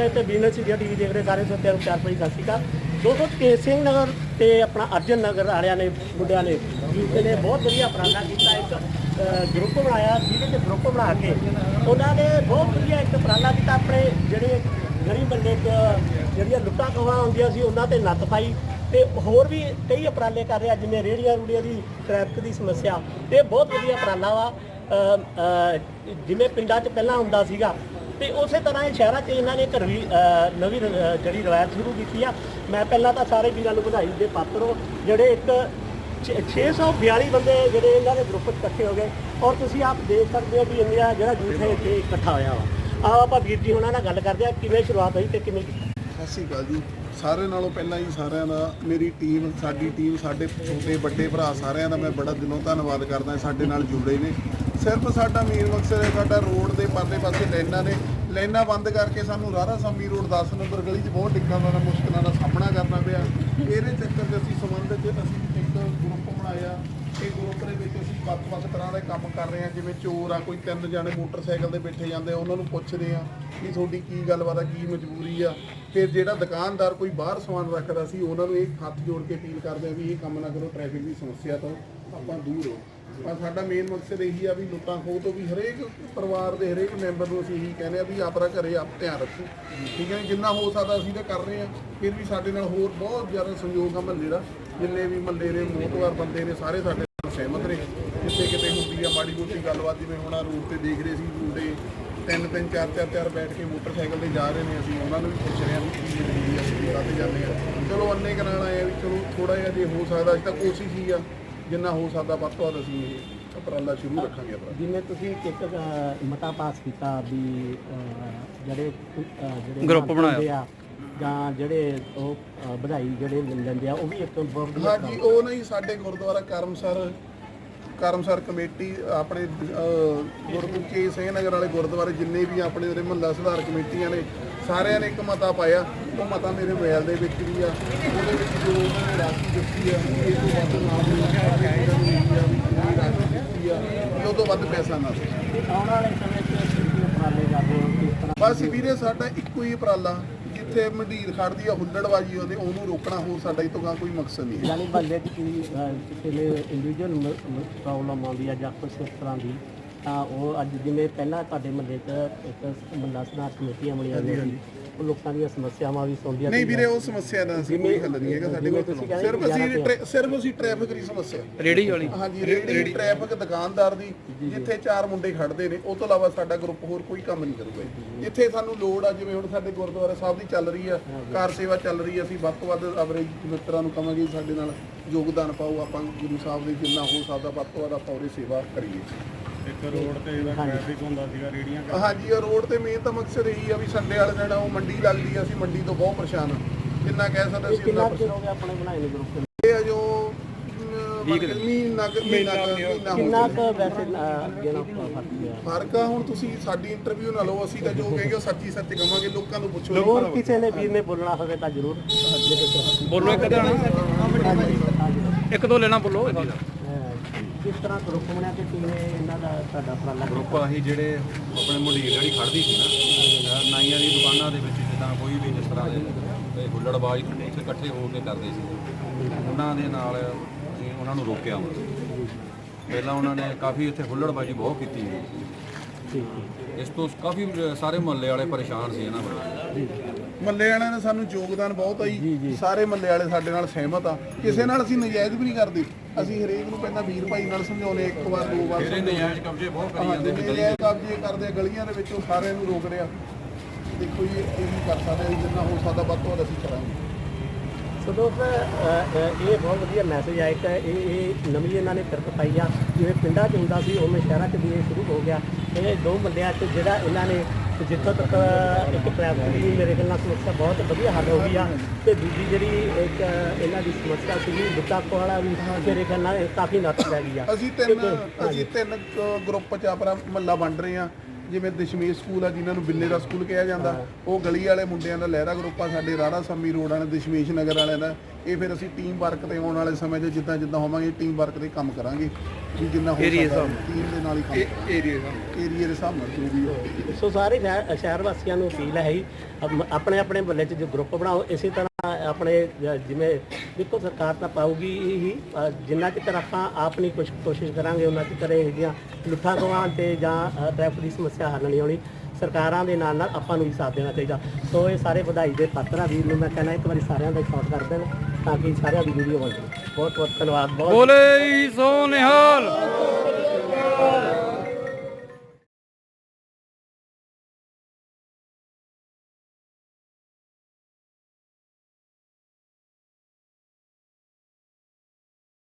ਪਹਿਲਾਂ ਤੇ business India TV ਦੇਖ ਰਹੇ ਸਾਰੇ ਸੋਤਿਆਂ ਨੂੰ ਚਾਰ ਭਾਈ ਸਤਿ ਸ਼੍ਰੀ ਅਕਾਲ। ਦੋਸਤੋ ਤੇਜ ਸਿੰਘ ਨਗਰ ਤੇ ਆਪਣਾ ਅਰਜਨ ਨਗਰ ਵਾਲਿਆਂ ਨੇ, ਮੁੰਡਿਆਂ ਨੇ, ਯੂਕੇ ਨੇ ਬਹੁਤ ਵਧੀਆ ਉਪਰਾਲਾ ਕੀਤਾ। ਇੱਕ ਗਰੁੱਪ ਬਣਾਇਆ, ਜਿਹਦੇ ਤੇ ਗਰੁੱਪ ਬਣਾ ਕੇ ਉਹਨਾਂ ਨੇ ਬਹੁਤ ਵਧੀਆ ਇੱਕ ਉਪਰਾਲਾ ਕੀਤਾ ਆਪਣੇ ਜਿਹੜੇ ਗਰੀਬ ਬੰਦੇ ਚ, ਜਿਹੜੀਆਂ ਲੁੱਟਾਂ ਖਵਾ ਹੁੰਦੀਆਂ ਸੀ, ਉਹਨਾਂ ਤੇ ਨੱਥ ਪਾਈ। ਤੇ ਹੋਰ ਵੀ ਕਈ ਉਪਰਾਲੇ ਕਰ ਰਿਹਾ, ਜਿਵੇਂ ਰੇੜੀਆਂ ਰੂੜੀਆਂ ਦੀ ਟ੍ਰੈਫਿਕ ਦੀ ਸਮੱਸਿਆ। ਤੇ ਬਹੁਤ ਵਧੀਆ ਉਪਰਾਲਾ ਵਾ। ਜਿਵੇਂ ਪਿੰਡਾਂ 'ਚ ਪਹਿਲਾਂ ਹੁੰਦਾ ਸੀਗਾ ਤੇ ਉਸੇ ਤਰ੍ਹਾਂ ਇਹ ਸ਼ਹਿਰਾਂ 'ਚ ਇਹਨਾਂ ਨੇ ਇੱਕ ਵੀ ਅ, ਨਵੀਂ ਰ- ਜਿਹੜੀ ਰਵਾਇਤ ਸ਼ੁਰੂ ਕੀਤੀ ਆ। ਮੈਂ ਪਹਿਲਾਂ ਤਾਂ ਸਾਰੇ ਵੀਰਾਂ ਨੂੰ ਵਧਾਈ ਦੇ ਪਾਤਰ ਹੋ। ਜਿਹੜੇ ਇੱਕ ਛੇ- 642 ਬੰਦੇ ਜਿਹੜੇ ਇਹਨਾਂ ਦੇ ਗਰੁੱਪ 'ਚ ਇਕੱਠੇ ਹੋ ਗਏ। ਔਰ ਤੁਸੀਂ ਆਪ ਦੇਖ ਸਕਦੇ ਹੋ ਵੀ ਇੰਨੀਆਂ ਜਿਹੜਾ ਜੂਥ ਹੈ ਇੱਥੇ ਇਕੱਠਾ ਹੋਇਆ ਵਾ। ਆਓ ਆਪਾਂ ਵੀਰ ਜੀ ਉਹਨਾਂ ਨਾਲ ਗੱਲ ਕਰਦੇ ਆ ਕਿਵੇਂ ਸ਼ੁਰੂਆਤ ਹੋਈ ਤੇ ਕਿਵੇਂ ਕੀਤੀ? ਸਤਿ ਸ਼੍ਰੀ ਅਕਾਲ ਜੀ। ਸਾਰਿਆਂ ਨਾਲੋਂ ਪਹਿਲਾਂ ਹੀ ਸਾਰਿਆਂ ਦਾ ਮੇਰੀ ਟੀਮ ਸਾਡੀ ਟੀਮ ਸਾਡੇ ਛੋਟੇ ਵੱਡੇ ਭਰਾ ਸਾਰਿਆਂ ਦਾ ਮੈਂ ਬੜਾ ਦਿਲੋਂ ਧੰਨਵਾਦ ਕਰਦਾ ਸਾਡੇ ਨਾਲ ਜੁੜੇ ਨੇ। ਸਿਰਫ ਸਾਡਾ ਮੇਨ ਮਕਸਦ ਹੈ, ਸਾਡਾ ਰੋਡ ਦੇ ਪਰਲੇ ਪਾਸੇ ਲਾਈਨਾਂ ਨੇ। ਲਾਈਨਾਂ ਬੰਦ ਕਰਕੇ ਸਾਨੂੰ ਰਾਰਾ ਸੰਮੀ ਰੋਡ 10 ਨੰਬਰ ਗਲੀ 'ਚ ਬਹੁਤ ਦਿੱਕਤਾਂ ਦਾ ਮੁਸ਼ਕਲਾਂ ਦਾ ਸਾਹਮਣਾ ਕਰਨਾ ਪਿਆ। ਇਹਦੇ ਚੱਕਰ 'ਚ ਅਸੀਂ ਸੰਬੰਧ ਅਸੀਂ ਗਰੁੱਪ ਬਣਾਇਆ ਇਹ ਗਰੁੱਪ ਦੇ ਵਿੱਚ ਅਸੀਂ ਵੱਖ-ਵੱਖ ਤਰ੍ਹਾਂ ਦੇ ਕੰਮ ਕਰ ਰਹੇ ਹਾਂ ਜਿਵੇਂ ਚੋਰ ਆ ਕੋਈ ਤਿੰਨ ਜਾਣੇ ਮੋਟਰਸਾਈਕਲ ਤੇ ਬੈਠੇ ਜਾਂਦੇ ਆ ਉਹਨਾਂ ਨੂੰ ਪੁੱਛਦੇ ਆ ਵੀ ਤੁਹਾਡੀ ਕੀ ਗੱਲਬਾਤ ਆ ਕੀ ਮਜਬੂਰੀ ਆ ਫਿਰ ਜਿਹੜਾ ਦੁਕਾਨਦਾਰ ਕੋਈ ਬਾਹਰ ਸਮਾਨ ਰੱਖਦਾ ਸੀ ਉਹਨਾਂ ਨੂੰ ਇਹ ਹੱਥ ਜੋੜ ਕੇ ਅਪੀਲ ਕਰਦੇ ਆ ਵੀ ਇਹ ਕੰਮ ਨਾ ਕਰੋ ਟ੍ਰੈਫਿਕ ਦੀ ਸਮੱਸਿਆ ਤੋਂ ਆਪਾਂ ਦੂਰ ਹੋ। ਪਰ ਸਾਡਾ ਮੇਨ ਮਕਸਦ ਇਹੀ ਆ ਵੀ ਲੁੱਟਾਂ ਖੋਹ ਤੋਂ ਵੀ ਹਰੇਕ ਪਰਿਵਾਰ ਦੇ ਹਰੇਕ ਮੈਂਬਰ ਨੂੰ ਅਸੀਂ ਇਹੀ ਕਹਿੰਦੇ ਆ ਵੀ ਆਪਣਾ ਘਰੇ ਆਪ ਧਿਆਨ ਰੱਖੋ ਠੀਕ ਹੈ ਜਿੰਨਾ ਹੋ ਸਕਦਾ ਅਸੀਂ ਤਾਂ ਕਰ ਰਹੇ ਆ ਫਿਰ ਵੀ ਸਾਡੇ ਨਾਲ ਹੋਰ ਬਹੁਤ ਜ਼ਿਆਦਾ ਸਹਿਯੋਗ ਆ ਮਹੱਲੇ ਦਾ। ਜਿੰਨੇ ਵੀ ਮਹੱਲੇ ਦੇ ਮੋਹਤਵਾਰ ਬੰਦੇ ਨੇ ਸਾਰੇ ਸਾਡੇ ਨਾਲ ਸਹਿਮਤ ਨੇ। ਜਿੱਥੇ ਕਿਤੇ ਹੁੰਦੀ ਆ ਮਾੜੀ ਮੋਟੀ ਗੱਲਬਾਤ ਜਿਵੇਂ ਹੁਣ ਆਹ ਰੋਡ ਤੇ ਦੇਖ ਰਹੇ ਸੀ ਮੁੰਡੇ ਤਿੰਨ ਤਿੰਨ ਚਾਰ ਚਾਰ ਚਾਰ ਬੈਠ ਕੇ ਮੋਟਰਸਾਈਕਲ ਤੇ ਜਾ ਰਹੇ ਨੇ ਅਸੀਂ ਉਹਨਾਂ ਨੂੰ ਵੀ ਪੁੱਛ ਰਹੇ ਹਾਂ ਵੀ ਕੀ ਜ਼ਰੂਰੀ ਆ ਅਸੀਂ ਕਾਹਤੇ ਜਾਂਦੇ ਆ। ਚਲੋ ਅੰਨੇ ਕਰਾਣ ਆਏ ਆ ਵੀ ਚਲੋ ਥੋੜਾ ਜਿਹਾ ਜੇ ਹੋ ਸਕਦਾ ਅਸੀਂ ਤਾਂ ਕੋਸ਼ਿਸ਼ ਹੀ ਆ ਜਿੰਨਾ ਹੋ ਸਕਦਾ ਵੱਧ ਤੋਂ ਵੱਧ ਅਸੀਂ ਇਹ ਉਪਰਾਲਾ ਸ਼ੁਰੂ ਰੱਖਾਂਗੇ ਆਪਣਾ। ਜਿਵੇਂ ਤੁਸੀਂ ਇੱਕ ਮਤਾ ਪਾਸ ਕੀਤਾ ਵੀ ਜਿਹੜੇ ਜਿਹੜੇ ਗਰੁੱਪ ਬਣਾਇਆ। ਜਾਂ ਜਿਹੜੇ ਉਹ ਅ, ਵਧਾਈ ਜਿਹੜੇ ਲੈਂਦੇ ਆ ਉਹ ਵੀ ਇੱਕ ਬਹੁਤ ਵਧੀਆ ਹਾਂਜੀ ਉਹ ਨਹੀਂ ਸਾਡੇ ਗੁਰਦੁਆਰਾ ਕਰਮਸਰ ਕਰਮਸਰ ਕਮੇਟੀ ਆਪਣੇ ਅਹ, ਗੁਰੂ ਕੇ ਸਿੰਘ ਨਗਰ ਵਾਲੇ ਗੁਰਦੁਆਰੇ ਜਿੰਨੇ ਵੀ ਆਪਣੇ ਉਰੇ ਮਹੱਲਾ ਸੁਧਾਰ ਕਮੇਟੀਆਂ ਨੇ ਸਾਰਿਆਂ ਨੇ ਇੱਕ ਮਤਾ ਪਾਇਆ। ਉਹ ਮਤਾ ਮੇਰੇ ਮੋਬਾਈਲ ਦੇ ਵਿੱਚ ਵੀ ਆ। ਉਹਦੇ ਵਿੱਚ ਜੋ ਉਹਨਾਂ ਨੇ ਰਾਸ਼ੀ ਦਿੱਤੀ ਆ ਇਹ ਤੋਂ ਵੱਧ ਨਾ ਮਿਲੀ ਆ ਰਾਸ਼ੀ ਦਿੱਤੀ ਆ ਵੀ ਉਹ ਤੋਂ ਵੱਧ ਪੈਸਾ ਨਾ ਸੀ ਆਉਣ ਵਾਲੇ ਸਮੇਂ 'ਚ ਤੁਸੀਂ ਉਪਰਾਲੇ ਕਰਦੇ ਹੋ ਕਿਸ ਤਰ੍ਹਾਂ? ਬਸ ਵੀਰੇ ਸਾਡਾ ਇੱਕੋ ਹੀ ਉਪਰਾਲਾ। ਜਿੱਥੇ ਮੰਡੀਰ ਖੜਦੀ ਆ ਹੁੱਲੜਬਾਜੀ ਉਹਦੇ ਉਹਨੂੰ ਰੋਕਣਾ ਹੋਰ ਸਾਡਾ ਇਹ ਤੋਂ ਗਾਂ ਕੋਈ ਮਕਸਦ ਨਹੀਂ ਹੈ। ਯਾਨੀ ਬੰਦੇ ਦੀ ਕੋਈ ਕਿਸੇ ਇੰਡੀਵਿਜੂਅਲ ਪ੍ਰੋਬਲਮ ਆਉਂਦੀ ਆ ਜਾਂ ਕੁਛ ਇਸ ਤਰ੍ਹਾਂ ਦੀ ਤਾਂ ਉਹ ਅੱਜ ਜਿਵੇਂ ਪਹਿਲਾਂ ਤੁਹਾਡੇ ਮਹੱਲੇ 'ਚ ਇੱਕ ਮਹੱਲਾ ਸੁਧਾਰ ਕਮੇਟੀਆਂ ਬਣੀਆਂ ਹੋਈਆਂ ਸੀ ਲੋਕਾਂ ਦੀਆਂ ਸਮੱਸਿਆਵਾਂ ਵੀ ਸੁਣਦੀਆਂ ਨਹੀਂ। ਵੀਰੇ ਉਹ ਸਮੱਸਿਆ ਦਾ ਅਸੀਂ ਕੋਈ ਹੱਲ ਨਹੀਂ ਹੈਗਾ ਸਾਡੇ ਕੋਲ। ਸਿਰਫ ਅਸੀਂ ਟ੍ਰੈ- ਸਿਰਫ ਅਸੀਂ ਟ੍ਰੈਫਿਕ ਦੀ ਸਮੱਸਿਆ। ਰੇੜੀ ਵਾਲੀ। ਹਾਂਜੀ ਰੇੜੀ ਟ੍ਰੈਫਿਕ ਦੁਕਾਨਦਾਰ ਦੀ ਜਿੱਥੇ ਚਾਰ ਮੁੰਡੇ ਖੜਦੇ ਨੇ ਉਹ ਤੋਂ ਇਲਾਵਾ ਸਾਡਾ ਗਰੁੱਪ ਹੋਰ ਕੋਈ ਕੰਮ ਨਹੀਂ ਕਰੂਗਾ ਜੀ। ਜਿੱਥੇ ਸਾਨੂੰ ਲੋੜ ਆ ਜਿਵੇਂ ਹੁਣ ਸਾਡੇ ਗੁਰਦੁਆਰਾ ਸਾਹਿਬ ਦੀ ਚੱਲ ਰਹੀ ਆ ਕਾਰ ਸੇਵਾ ਚੱਲ ਰਹੀ ਆ ਅਸੀਂ ਵੱਧ ਤੋਂ ਵੱਧ ਆਪਣੇ ਮਿੱਤਰਾਂ ਨੂੰ ਕਹਾਂਗੇ ਜੀ ਸਾਡੇ ਨਾਲ ਯੋਗਦਾਨ ਪਾਓ ਆਪਾਂ ਗੁਰੂ ਸਾਹਿਬ ਦੇ ਜਿੰਨਾ ਹੋ ਸਕਦਾ ਵੱਧ ਤੋਂ ਵੱਧ ਆਪਾਂ ਉਹਦੀ ਸੇਵਾ ਕਰੀਏ। ਇੱਕ ਰੋਡ ਤੇ ਜਿਹੜਾ ਟ੍ਰੈਫਿਕ ਹੁੰਦਾ ਸੀਗਾ ਰੇੜੀਆਂ ਹਾਂਜੀ ਇਹ ਰੋਡ ਤੇ ਮੇਨ ਤਾਂ ਮਕਸਦ ਇਹੀ ਆ ਵੀ ਸੰਡੇ ਵਾਲੇ ਦਿਨ ਉਹ ਮੰਡੀ ਲੱਗਦੀ ਆ ਅਸੀਂ ਮੰਡੀ ਤੋਂ ਬਹੁਤ ਪਰੇਸ਼ਾਨ ਆ। ਜਿੰਨਾ ਕਹਿ ਸਕਦੇ ਅਸੀਂ ਕਿੰਨਾ ਚਿਰ ਹੋ ਗਿਆ ਆਪਣੇ ਬਣਾਏ ਨੇ ਗਰੁੱਪ ਇਹ ਆ ਜੋ ਮਹੀਨਾ ਕੁ ਮਹੀਨਾ ਕੁ ਮਹੀਨਾ ਹੋ ਕਿੰਨਾ ਗਿਆ। ਕੁ ਵੈਸੇ ਅ, ਅੱਗੇ ਨਾਲ ਫ਼ਰਕ ਪਿਆ? ਫ਼ਰਕ ਆ ਹੁਣ ਤੁਸੀਂ ਸਾਡੀ ਇੰਟਰਵਿਊ ਨਾ ਲਓ ਅਸੀਂ ਤਾਂ ਜੋ ਕਹੇਗੇ ਉਹ ਸੱਚੀ ਸੱਚ ਕਵਾਂਗੇ ਲੋਕਾਂ ਨੂੰ ਪੁੱਛੋ। ਹੋਰ ਕਿਸੇ ਨੇ ਵੀਰ ਨੇ ਬੋਲਣਾ ਹੋਵੇ ਤਾਂ ਜ਼ਰੂਰ। ਬੋਲੋ ਇੱਕ ਦਿਨ ਇੱਕ ਦੋ ਲੈਣਾ ਬੋਲੋ। ਕਿਸ ਤਰ੍ਹਾਂ ਗਰੁੱਪ ਬਣਿਆ ਤੇ ਕਿਵੇਂ ਇਹਨਾਂ ਦਾ ਤੁਹਾਡਾ ਉਪਰਾਲਾ ਗਰੁੱਪ ਆਹੀ ਜਿਹੜੇ ਆਪਣੇ ਮੁੰਡੀਰ ਜਿਹੜੀ ਖੜਦੀ ਸੀ ਨਾ ਨਾਈਆਂ ਦੀ ਦੁਕਾਨਾਂ ਦੇ ਵਿੱਚ ਜਿੱਦਾਂ ਕੋਈ ਵੀ ਜਿਸ ਤਰ੍ਹਾਂ ਦੇ ਤੇ ਹੁੱਲੜਬਾਜ਼ ਉੱਥੇ ਇਕੱਠੇ ਹੋ ਕੇ ਕਰਦੇ ਸੀ। ਉਹਨਾਂ ਦੇ ਨਾਲ ਅਸੀਂ ਉਹਨਾਂ ਨੂੰ ਰੋਕਿਆ ਪਹਿਲਾਂ ਉਹਨਾਂ ਨੇ ਕਾਫੀ ਇੱਥੇ ਹੁੱਲੜਬਾਜ਼ੀ ਬਹੁਤ ਕੀਤੀ ਠੀਕ ਇਸ ਤੋਂ ਕਾਫੀ ਸਾਰੇ ਮੁਹੱਲੇ ਵਾਲੇ ਪਰੇਸ਼ਾਨ ਸੀ ਇਹਨਾਂ ਬਾਰੇ ਮੱਲੇ ਵਾਲਿਆਂ ਨੇ ਸਾਨੂੰ ਯੋਗਦਾਨ ਬਹੁਤ ਆਈ ਸਾਰੇ ਮੱਲੇ ਵਾਲੇ ਸਾਡੇ ਨਾਲ ਸਹਿਮਤ ਆ। ਕਿਸੇ ਨਾਲ ਅਸੀਂ ਨਜਾਇਜ਼ ਵੀ ਨਹੀਂ ਕਰਦੇ। ਅਸੀਂ ਹਰੇਕ ਨੂੰ ਪਹਿਲਾਂ ਵੀਰ ਭਾਈ ਨਾਲ ਸਮਝਾਉਨੇ ਇੱਕ ਵਾਰ ਦੋ ਵਾਰ ਜਿਹੜੇ ਨਜਾਇਜ਼ ਕਬਜ਼ੇ ਬਹੁਤ ਕਰੀ ਜਾਂਦੇ ਨੇ ਨਜਾਇਜ਼ ਕਬਜ਼ੇ ਕਰਦੇ ਗਲੀਆਂ ਦੇ ਵਿੱਚੋਂ ਸਾਰਿਆਂ ਨੂੰ ਰੋਕ ਰਿਹਾ। ਦੇਖੋ ਜੀ ਇਹ ਵੀ ਕਰ ਸਕਦੇ ਜਿੰਨਾ ਹੋ ਸਕਦਾ ਵੱਧ ਤੋਂ ਵੱਧ ਅਸੀਂ ਕਰਾਂਗੇ। ਸੋ ਦੋਸਤ ਇਹ ਬਹੁਤ ਵਧੀਆ ਮੈਸੇਜ ਆ ਇੱਕ ਇਹ ਇਹ ਨਵੀਂ ਇਹਨਾਂ ਨੇ ਫਿਰਕ ਪਾਈ ਆ। ਜਿਵੇਂ ਪਿੰਡਾਂ 'ਚ ਹੁੰਦਾ ਸੀ ਉਵੇਂ ਸ਼ਹਿਰਾਂ 'ਚ ਵੀ ਇਹ ਸ਼ੁਰੂ ਹੋ ਗਿਆ। ਇਹ ਦੋ ਬੰਦਿਆਂ 'ਚ ਜਿਹੜਾ ਇਹਨਾਂ ਨੇ ਜਿੱਥੋਂ ਤੱਕ ਇੱਕ ਟ੍ਰੈਫਿਕ ਦੀ ਮੇਰੇ ਖਿਆਲ ਨਾਲ ਸਮੱਸਿਆ ਬਹੁਤ ਵਧੀਆ ਹੱਲ ਹੋ ਗਈ ਆ। ਤੇ ਦੂਜੀ ਜਿਹੜੀ ਇੱਕ ਇਹਨਾਂ ਦੀ ਸਮੱਸਿਆ ਸੀਗੀ ਦੁੱਤਾ ਕੋਲਾ ਵੀ ਮੇਰੇ ਖਿਆਲ ਨਾਲ ਕਾਫੀ ਨੱਥ ਪੈ ਗਈ ਆ। ਅਸੀਂ ਤਿੰਨ ਅਸੀਂ ਤਿੰਨ ਗਰੁੱਪ ਚ ਆਪਣਾ ਮੱਲਾ ਵੰਡ ਰਹੇ ਆ ਜਿਵੇਂ ਦਸ਼ਮੇਸ਼ ਸਕੂਲ ਆ ਜਿਨ੍ਹਾਂ ਨੂੰ ਬਿੱਲੇ ਦਾ ਸਕੂਲ ਕਿਹਾ ਜਾਂਦਾ ਉਹ ਗਲੀ ਵਾਲੇ ਮੁੰਡਿਆਂ ਦਾ ਲਹਿਰਾ ਗਰੁੱਪ ਆ ਸਾਡੇ ਰਾੜਾ ਸੰਮੀ ਰੋਡ ਵਾਲੇ ਦਸ਼ਮੇਸ਼ ਨਗਰ ਵਾਲਿਆਂ ਦਾ। ਇਹ ਫਿਰ ਅਸੀਂ ਟੀਮ ਵਰਕ ਤੇ ਆਉਣ ਵਾਲੇ ਸਮੇਂ 'ਚ ਜਿੱਦਾਂ ਜਿੱਦਾਂ ਹੋਵਾਂਗੇ ਟੀਮ ਵਰਕ ਤੇ ਕੰਮ ਕਰਾਂਗੇ। ਵੀ ਜਿੰਨਾ ਹੋ ਸਕਦਾ ਟੀਮ ਦੇ ਨਾਲ ਹੀ ਕੰਮ ਏਰੀਆ ਏਰੀਆ ਦੇ ਹਿਸਾਬ ਨਾਲ ਜੋ ਵੀ ਹੋ। ਸੋ ਸਾਰੇ ਸ਼ਹਿਰ ਸ਼ਹਿਰ ਵਾਸੀਆਂ ਨੂੰ ਅਪੀਲ ਹੈ ਆਪਣੇ ਆਪਣੇ ਮਹੱਲੇ 'ਚ ਜੋ ਗਰੁੱਪ ਬਣਾਓ ਇਸੇ ਤਰ੍ਹਾਂ ਆਪਣੇ ਜਿਵੇਂ ਦੇਖੋ ਸਰਕਾਰ ਤਾਂ ਪਾਊਗੀ ਹੀ ਅ, ਜਿੰਨਾ ਚਿਰ ਆਪਾਂ ਆਪ ਨਹੀਂ ਕੁਛ ਕੋਸ਼ਿਸ਼ ਕਰਾਂਗੇ ਉਹਨਾਂ ਚਿਰ ਇਹ ਜਿਹੀਆਂ ਲੁੱਠਾਂ ਖੋਹਾਂ ਤੇ ਜਾਂ ਅ, ਟ੍ਰੈਫਿਕ ਦੀ ਸਮੱਸਿਆ ਹੱਲ ਨਹੀਂ ਹੋਣੀ ਸਰਕਾਰਾਂ ਦੇ ਨਾਲ ਨਾਲ ਆਪਾਂ ਨੂੰ ਵੀ ਸਾਥ ਦੇਣਾ ਚਾਹੀਦਾ। ਸੋ ਇਹ ਸਾਰੇ ਵਧਾਈ ਦੇ ਪਾਤਰਾਂ ਵੀਰ ਨੂੰ ਮੈਂ ਕਹਿਣਾ ਇੱਕ ਵਾਰੀ ਸਾਰਿਆਂ ਦਾ ਸ਼ਾਟ ਕਰ ਦੇਣ ਤਾਂ ਕਿ ਸਾਰਿਆਂ ਦੀ ਵੀਡੀਓ ਬਣ ਜਾਵੇ। ਬਹੁਤ ਬਹੁਤ ਧੰਨਵਾਦ ਬਹੁਤ ਬੋਲੇ ਸੋ ਨਿਹਾਲ।